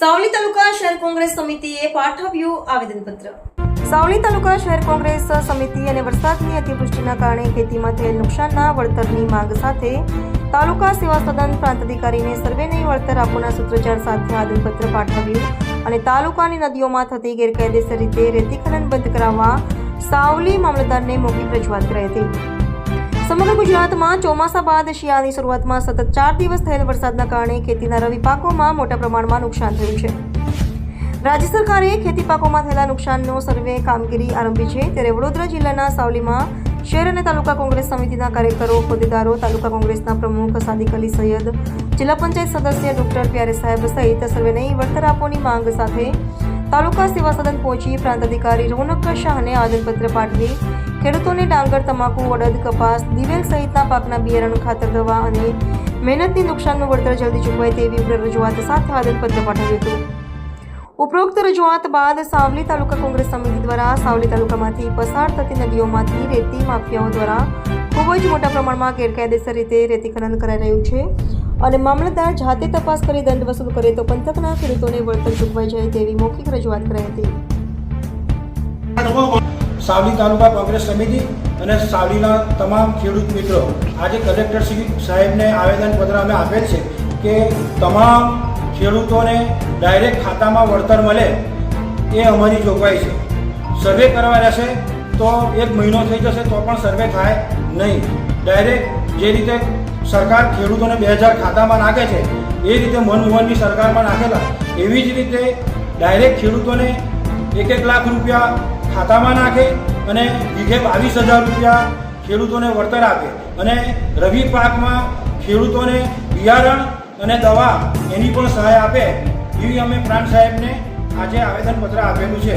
સાવલી તાલુકા શહેર કોંગ્રેસ સમિતિએ પાઠવ્યું આવેદનપત્ર. સાવલી તાલુકા શહેર કોંગ્રેસ સમિતિ અને વરસાદની અતિવૃષ્ટિના કારણે ખેતીમાં થયેલ નુકસાનના વળતરની માંગ સાથે તાલુકા સેવા સદન પ્રાંત અધિકારીને સર્વેની વળતર આપવાના સૂત્રોચ્ચાર સાથે આવેદનપત્ર પાઠવ્યું અને તાલુકાની નદીઓમાં થતી ગેરકાયદેસર રીતે રેતી ખનન બંધ કરાવવા સાવલી મામલતદારને મૌખિક રજૂઆત કરી હતી. સમગ્ર ગુજરાતમાં ચોમાસા બાદ શિયાળાની શરૂઆતમાં સતત ચાર દિવસ થયેલ વરસાદના કારણે ખેતીના રવિ પાકોમાં મોટા પ્રમાણમાં નુકસાન થયું છે. રાજ્ય સરકારે ખેતી પાકોમાં થયેલા નુકસાનનો સર્વે કામગીરી આરંભી છે. ત્યારે વડોદરા જિલ્લાના સાવલીમાં શહેર અને તાલુકા કોંગ્રેસ સમિતિના કાર્યકરો, હોદ્દેદારો, તાલુકા કોંગ્રેસના પ્રમુખ સાદિક અલી સૈયદ, જિલ્લા પંચાયત સદસ્ય ડોક્ટર પ્યારે સાહેબ સહિત સર્વેની વળતર આપવાની માંગ સાથે તાલુકા સેવા સદન પહોંચી પ્રાંત અધિકારી રોનક શાહને આવેદનપત્ર પાઠવી ખેડૂતોને ડાંગર, તમાકુ અડદ કપાસ, દિવેલ સહિતના પાકના બિયારણ, ખાતર, દવા અને મહેનતની નુકસાનનું વળતર જલ્દી ચૂકવાય તેવી રજૂઆત સાથે આદતપત્ર પાઠવ્યું હતું. ઉપરોક્ત રજૂઆત બાદ સાવલી તાલુકા કોંગ્રેસ સમિતિ દ્વારા સાવલી તાલુકામાંથી પસાર થતી નદીઓમાંથી રેતી માફિયાઓ દ્વારા ખૂબ જ મોટા પ્રમાણમાં ગેરકાયદેસર રીતે રેતી ખનન કરાઈ રહ્યું છે અને મામલતદાર જાતે તપાસ કરી દંડ વસૂલ કરે તો પંથકના ખેડૂતોને વળતર ચૂકવાઈ જાય તેવી મૌખિક રજૂઆત કરાઈ હતી. સાવલી તાલુકા કોંગ્રેસ સમિતિ અને સાવલીના તમામ ખેડૂત મિત્રો, આજે કલેક્ટર શ્રી સાહેબને આવેદનપત્ર અમે આપેલ છે કે તમામ ખેડૂતોને ડાયરેક્ટ ખાતામાં વળતર મળે એ અમારી જોગવાઈ છે. સર્વે કરવા રહેશે તો એક મહિનો થઈ જશે તો પણ સર્વે થાય નહીં. ડાયરેક્ટ જે રીતે સરકાર ખેડૂતોને બે હજાર ખાતામાં નાખે છે, એ રીતે મનમોહનની સરકારમાં નાખેલા, એવી જ રીતે ડાયરેક્ટ ખેડૂતોને એક એક લાખ રૂપિયા ખાતામાં નાખે અને વીઘે બાવીસ હજાર રૂપિયા ખેડૂતોને વળતર આપે. અને રવિ પાકમાં ખેડૂતોને બિયારણ અને દવા એની પણ સહાય આપે એવી અમે પ્રાંત સાહેબને આજે આવેદનપત્ર આપેલું છે.